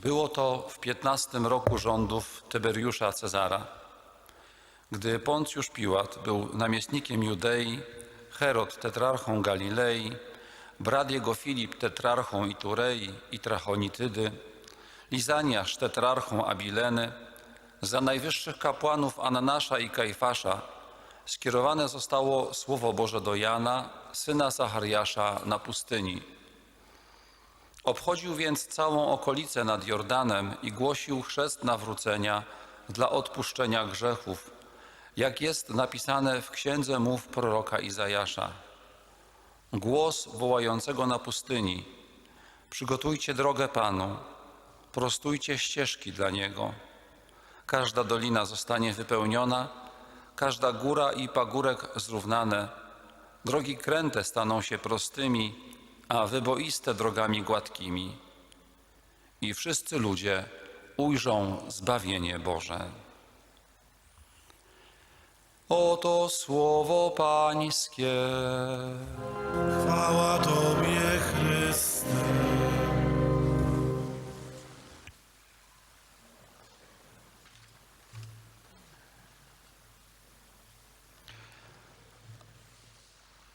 Było to w piętnastym roku rządów Tyberiusza Cezara. Gdy Poncjusz Piłat był namiestnikiem Judei, Herod tetrarchą Galilei, brat jego Filip tetrarchą Iturei i Trachonitydy, Lizaniasz tetrarchą Abileny, za najwyższych kapłanów Ananasza i Kajfasza skierowane zostało Słowo Boże do Jana, syna Zachariasza na pustyni. Obchodził więc całą okolicę nad Jordanem i głosił chrzest nawrócenia dla odpuszczenia grzechów, jak jest napisane w księdze mów proroka Izajasza. Głos wołającego na pustyni: Przygotujcie drogę Panu, prostujcie ścieżki dla Niego. Każda dolina zostanie wypełniona, każda góra i pagórek zrównane, drogi kręte staną się prostymi, a wyboiste drogami gładkimi. I wszyscy ludzie ujrzą zbawienie Boże. Oto słowo Pańskie. Chwała Tobie, Chryste.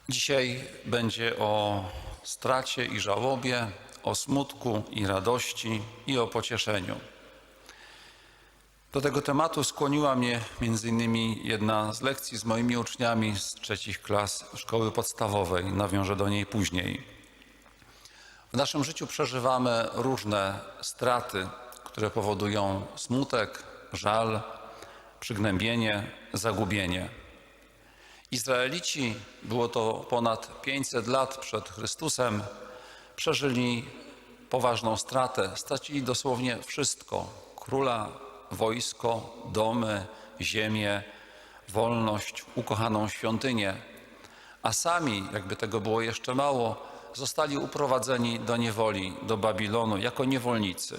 Dzisiaj będzie o stracie i żałobie, o smutku i radości i o pocieszeniu. Do tego tematu skłoniła mnie między innymi jedna z lekcji z moimi uczniami z trzecich klas szkoły podstawowej. Nawiążę do niej później. W naszym życiu przeżywamy różne straty, które powodują smutek, żal, przygnębienie, zagubienie. Izraelici, było to ponad 500 lat przed Chrystusem, przeżyli poważną stratę. Stracili dosłownie wszystko: króla, wojsko, domy, ziemię, wolność, ukochaną świątynię. A sami, jakby tego było jeszcze mało, zostali uprowadzeni do niewoli, do Babilonu, jako niewolnicy.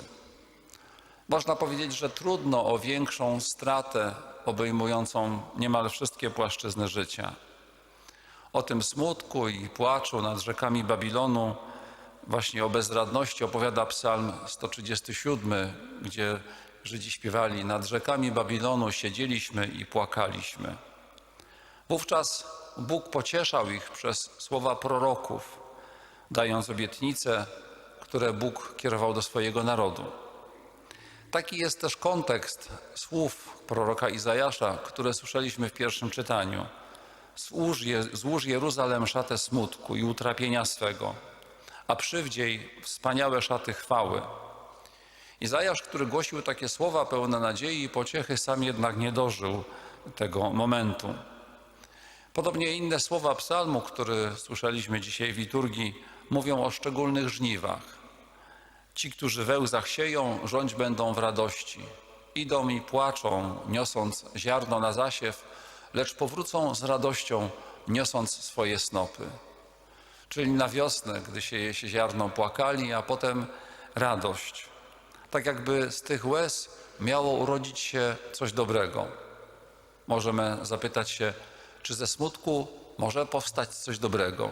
Można powiedzieć, że trudno o większą stratę obejmującą niemal wszystkie płaszczyzny życia. O tym smutku i płaczu nad rzekami Babilonu, właśnie o bezradności opowiada Psalm 137, gdzie Żydzi śpiewali: Nad rzekami Babilonu siedzieliśmy i płakaliśmy. Wówczas Bóg pocieszał ich przez słowa proroków, dając obietnice, które Bóg kierował do swojego narodu. Taki jest też kontekst słów proroka Izajasza, które słyszeliśmy w pierwszym czytaniu. Złóż, je, złóż Jeruzalem szatę smutku i utrapienia swego, a przywdziej wspaniałe szaty chwały. Izajasz, który głosił takie słowa pełne nadziei i pociechy, sam jednak nie dożył tego momentu. Podobnie inne słowa psalmu, który słyszeliśmy dzisiaj w liturgii, mówią o szczególnych żniwach. Ci, którzy we łzach sieją, rządź będą w radości. Idą i płaczą, niosąc ziarno na zasiew, lecz powrócą z radością, niosąc swoje snopy. Czyli na wiosnę, gdy sieje się ziarno, płakali, a potem radość. Tak jakby z tych łez miało urodzić się coś dobrego. Możemy zapytać się, czy ze smutku może powstać coś dobrego.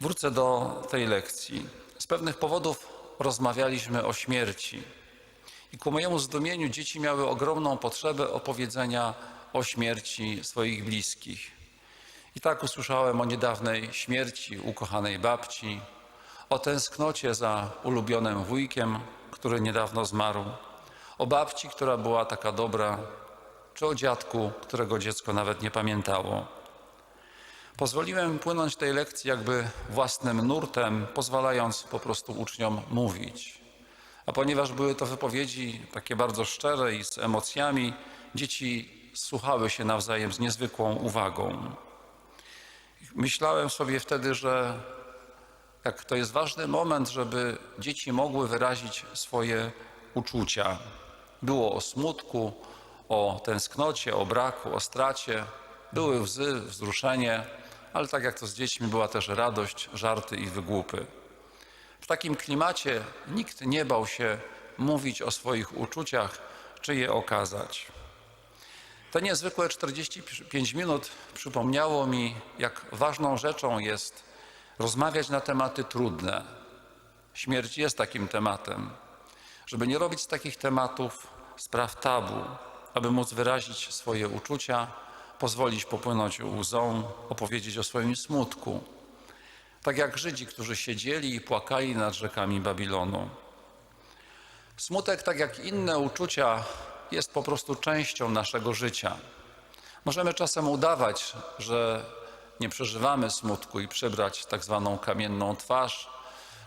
Wrócę do tej lekcji. Z pewnych powodów rozmawialiśmy o śmierci. I ku mojemu zdumieniu dzieci miały ogromną potrzebę opowiedzenia o śmierci swoich bliskich. I tak usłyszałem o niedawnej śmierci ukochanej babci, o tęsknocie za ulubionym wujkiem, który niedawno zmarł, o babci, która była taka dobra, czy o dziadku, którego dziecko nawet nie pamiętało. Pozwoliłem płynąć tej lekcji jakby własnym nurtem, pozwalając po prostu uczniom mówić. A ponieważ były to wypowiedzi takie bardzo szczere i z emocjami, dzieci słuchały się nawzajem z niezwykłą uwagą. Myślałem sobie wtedy, że jak to jest ważny moment, żeby dzieci mogły wyrazić swoje uczucia, Było o smutku, o tęsknocie, o braku, o stracie. Były łzy, wzruszenie, ale tak jak to z dziećmi była też radość, żarty i wygłupy. W takim klimacie nikt nie bał się mówić o swoich uczuciach czy je okazać. Te niezwykłe 45 minut przypomniało mi, jak ważną rzeczą jest rozmawiać na tematy trudne. Śmierć jest takim tematem. Żeby nie robić z takich tematów spraw tabu, aby móc wyrazić swoje uczucia, pozwolić popłynąć łzą, opowiedzieć o swoim smutku. Tak jak Żydzi, którzy siedzieli i płakali nad rzekami Babilonu. Smutek, tak jak inne uczucia, jest po prostu częścią naszego życia. Możemy czasem udawać, że nie przeżywamy smutku i przybrać tak zwaną kamienną twarz,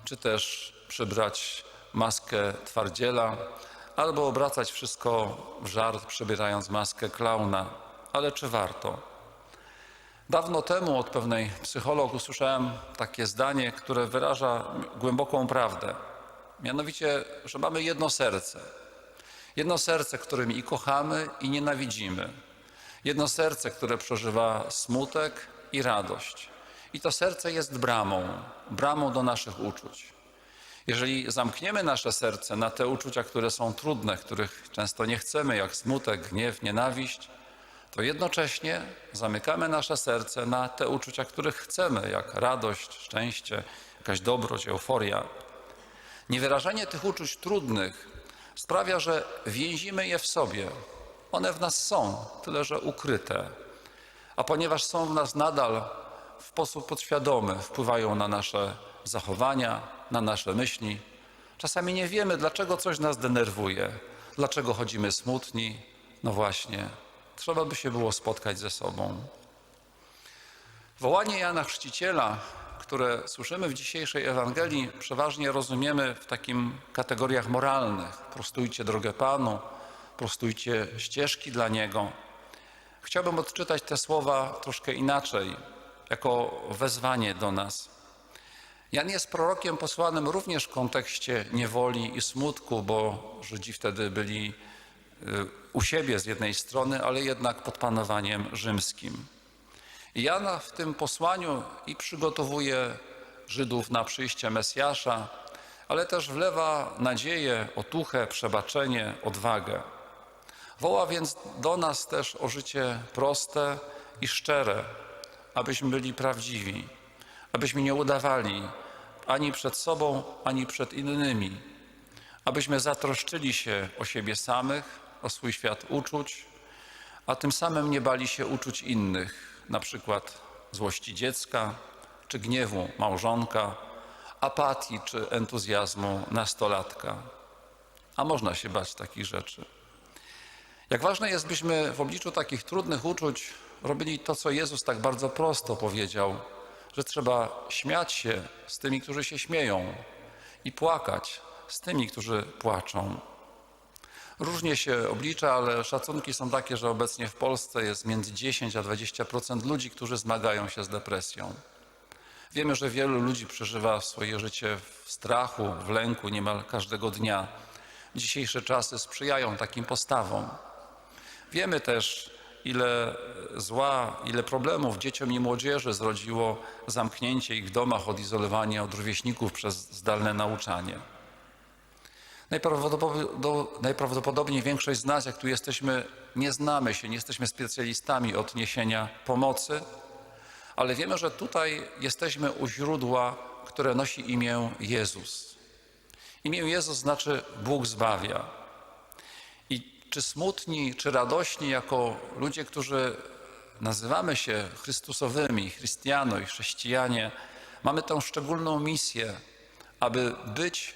czy też przybrać maskę twardziela, albo obracać wszystko w żart, przybierając maskę klauna. Ale czy warto? Dawno temu od pewnej psycholog usłyszałem takie zdanie, które wyraża głęboką prawdę. Mianowicie, że mamy jedno serce. Jedno serce, którym i kochamy, i nienawidzimy. Jedno serce, które przeżywa smutek i radość. I to serce jest bramą, bramą do naszych uczuć. Jeżeli zamkniemy nasze serce na te uczucia, które są trudne, których często nie chcemy, jak smutek, gniew, nienawiść, to jednocześnie zamykamy nasze serce na te uczucia, których chcemy, jak radość, szczęście, jakaś dobroć, euforia. Niewyrażenie tych uczuć trudnych sprawia, że więzimy je w sobie. One w nas są, tyle że ukryte. A ponieważ są w nas nadal w sposób podświadomy, wpływają na nasze zachowania, na nasze myśli. Czasami nie wiemy, dlaczego coś nas denerwuje, dlaczego chodzimy smutni. No właśnie, trzeba by się było spotkać ze sobą. Wołanie Jana Chrzciciela, które słyszymy w dzisiejszej Ewangelii, przeważnie rozumiemy w takim kategoriach moralnych. Prostujcie drogę Panu, prostujcie ścieżki dla Niego. Chciałbym odczytać te słowa troszkę inaczej, jako wezwanie do nas. Jan jest prorokiem posłanym również w kontekście niewoli i smutku, bo Żydzi wtedy byli u siebie z jednej strony, ale jednak pod panowaniem rzymskim. I Jan w tym posłaniu i przygotowuje Żydów na przyjście Mesjasza, ale też wlewa nadzieję, otuchę, przebaczenie, odwagę. Woła więc do nas też o życie proste i szczere, abyśmy byli prawdziwi, abyśmy nie udawali ani przed sobą, ani przed innymi, abyśmy zatroszczyli się o siebie samych, o swój świat uczuć, a tym samym nie bali się uczuć innych, na przykład złości dziecka, czy gniewu małżonka, apatii czy entuzjazmu nastolatka. A można się bać takich rzeczy. Jak ważne jest, byśmy w obliczu takich trudnych uczuć robili to, co Jezus tak bardzo prosto powiedział, że trzeba śmiać się z tymi, którzy się śmieją i płakać z tymi, którzy płaczą. Różnie się oblicza, ale szacunki są takie, że obecnie w Polsce jest między 10 a 20% ludzi, którzy zmagają się z depresją. Wiemy, że wielu ludzi przeżywa swoje życie w strachu, w lęku niemal każdego dnia. Dzisiejsze czasy sprzyjają takim postawom. Wiemy też, ile zła, ile problemów dzieciom i młodzieży zrodziło zamknięcie ich w domach, odizolowanie od rówieśników przez zdalne nauczanie. Najprawdopodobniej, większość z nas, jak tu jesteśmy, nie znamy się, nie jesteśmy specjalistami od niesienia pomocy, ale wiemy, że tutaj jesteśmy u źródła, które nosi imię Jezus. Imię Jezus znaczy Bóg zbawia. I czy smutni, czy radośni, jako ludzie, którzy nazywamy się Chrystusowymi, chrystiano i chrześcijanie, mamy tę szczególną misję, aby być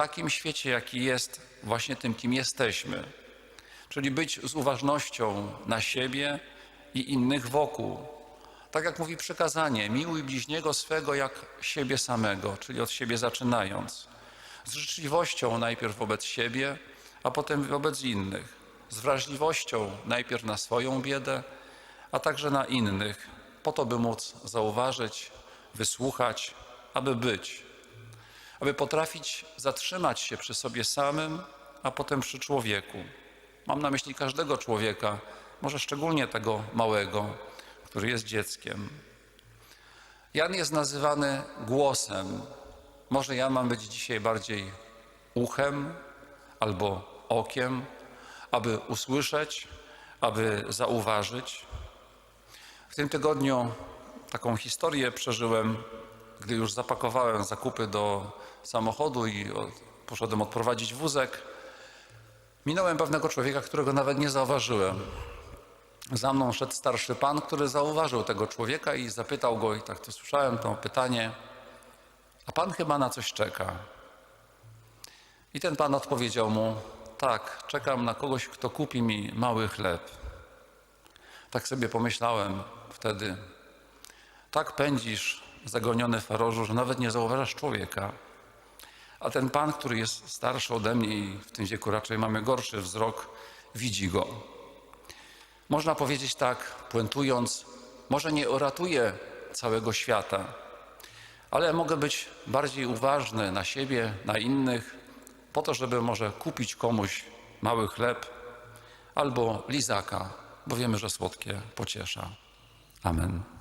takim świecie, jaki jest, właśnie tym, kim jesteśmy. Czyli być z uważnością na siebie i innych wokół. Tak jak mówi przykazanie, miłuj bliźniego swego jak siebie samego, czyli od siebie zaczynając. Z życzliwością najpierw wobec siebie, a potem wobec innych. Z wrażliwością najpierw na swoją biedę, a także na innych, po to, by móc zauważyć, wysłuchać, aby być. Aby potrafić zatrzymać się przy sobie samym a potem przy człowieku. Mam na myśli każdego człowieka, może szczególnie tego małego, który jest dzieckiem. Jan jest nazywany głosem. Może ja mam być dzisiaj bardziej uchem albo okiem, aby usłyszeć, aby zauważyć. W tym tygodniu taką historię przeżyłem, gdy już zapakowałem zakupy do samochodu i od, poszedłem odprowadzić wózek. Minąłem pewnego człowieka, którego nawet nie zauważyłem. Za mną szedł starszy pan, który zauważył tego człowieka i zapytał go, i tak to słyszałem to pytanie, a pan chyba na coś czeka. I ten pan odpowiedział mu, tak, czekam na kogoś, kto kupi mi mały chleb. Tak sobie pomyślałem wtedy, tak pędzisz zagoniony w rożu, że nawet nie zauważasz człowieka. A ten pan, który jest starszy ode mnie i w tym wieku raczej mamy gorszy wzrok, widzi go. Można powiedzieć tak, puentując, może nie uratuję całego świata, ale mogę być bardziej uważny na siebie, na innych, po to, żeby może kupić komuś mały chleb albo lizaka, bo wiemy, że słodkie pociesza. Amen.